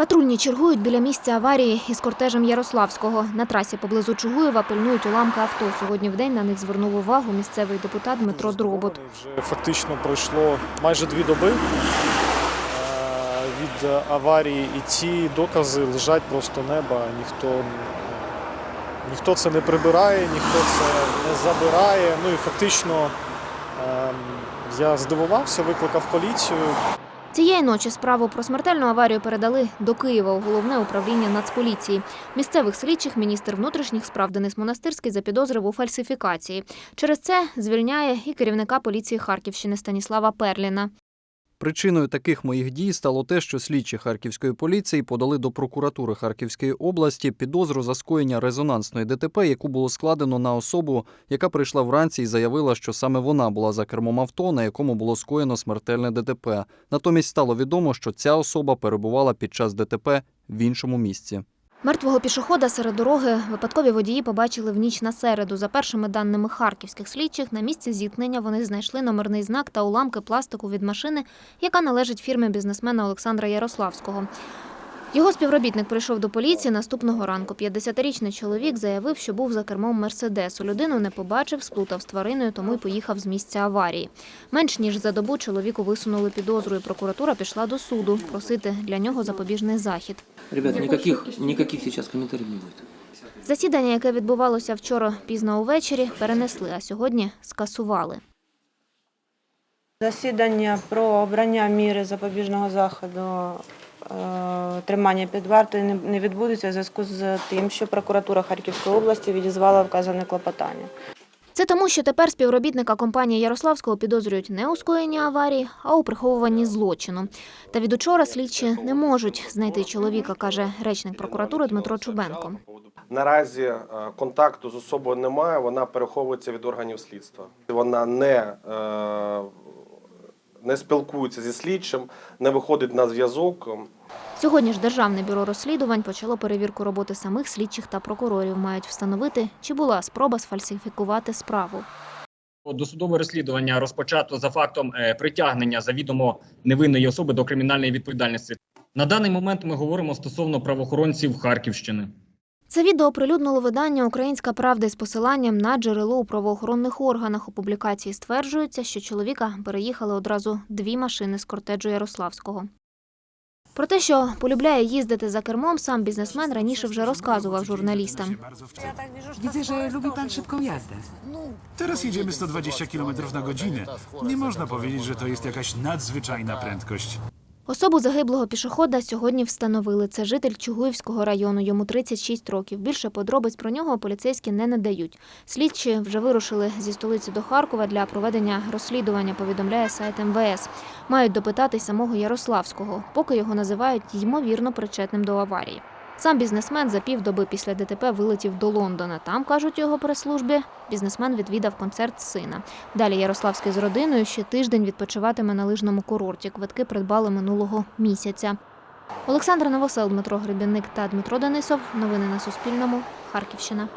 Патрульні чергують біля місця аварії із кортежем Ярославського. На трасі поблизу Чугуєва пильнують уламки авто. Сьогодні в день на них звернув увагу місцевий депутат Дмитро Дробот. Вже фактично пройшло майже дві доби е, від аварії, і ці докази лежать просто неба. Ніхто, ніхто це не прибирає, ніхто це не забирає. Ну і фактично е, я здивувався, викликав поліцію. Цієї ночі справу про смертельну аварію передали до Києва у головне управління Нацполіції. Місцевих слідчих міністр внутрішніх справ Денис Монастирський запідозрив у фальсифікації. Через це звільняє і керівника поліції Харківщини Станіслава Перліна. Причиною таких моїх дій стало те, що слідчі харківської поліції подали до прокуратури Харківської області підозру за скоєння резонансної ДТП, яку було складено на особу, яка прийшла вранці і заявила, що саме вона була за кермом авто, на якому було скоєно смертельне ДТП. Натомість стало відомо, що ця особа перебувала під час ДТП в іншому місці. Мертвого пішохода серед дороги випадкові водії побачили в ніч на середу. За першими даними харківських слідчих, на місці зіткнення вони знайшли номерний знак та уламки пластику від машини, яка належить фірмі бізнесмена Олександра Ярославського. Його співробітник прийшов до поліції наступного ранку. 50-річний чоловік заявив, що був за кермом Мерседесу. Людину не побачив, сплутав з твариною, тому й поїхав з місця аварії. Менш ніж за добу чоловіку висунули підозру, і прокуратура пішла до суду просити для нього запобіжний захід. Ребят, никаких, никаких сейчас комментариев не будет. Засідання, яке відбувалося вчора пізно увечері, перенесли, а сьогодні скасували. Засідання про обрання міри запобіжного заходу тримання під вартою не- не відбудеться в зв'язку з тим, що прокуратура Харківської області відізвала вказане клопотання. Це тому, що тепер співробітника компанії Ярославського підозрюють не у скоєнні аварії, а у приховуванні злочину. Та від учора слідчі не можуть знайти чоловіка, каже речник прокуратури Дмитро Чубенко. Наразі е, контакту з особою немає, вона переховується від органів слідства. Вона не, е, не спілкується зі слідчим, не виходить на зв'язок. Сьогодні ж Державне бюро розслідувань почало перевірку роботи самих слідчих та прокурорів. Мають встановити, чи була спроба сфальсифікувати справу. Досудове розслідування розпочато за фактом е, притягнення завідомо невинної особи до кримінальної відповідальності. На даний момент ми говоримо стосовно правоохоронців Харківщини. Це відео оприлюднило видання Українська правда з посиланням на джерело у правоохоронних органах. У публікації стверджується, що чоловіка переїхали одразу дві машини з кортеджу Ярославського. Про те, що полюбляє їздити за кермом, сам бізнесмен раніше вже розказував журналістам. Widzę, że lubi pan szybką jazdę. Teraz jedziemy 120 km na godzinę. Nie można powiedzieć, że to jest jakaś nadzwyczajna prędkość. Особу загиблого пішохода сьогодні встановили. Це житель Чугуївського району. Йому 36 років. Більше подробиць про нього поліцейські не надають. Слідчі вже вирушили зі столиці до Харкова для проведення розслідування, повідомляє сайт МВС. Мають допитати самого Ярославського, поки його називають ймовірно причетним до аварії. Сам бізнесмен за півдоби після ДТП вилетів до Лондона. Там, кажуть його прес-службі, бізнесмен відвідав концерт сина. Далі Ярославський з родиною ще тиждень відпочиватиме на лижному курорті. Квитки придбали минулого місяця. Олександр Новосел, Дмитро Гребінник та Дмитро Денисов. Новини на Суспільному. Харківщина.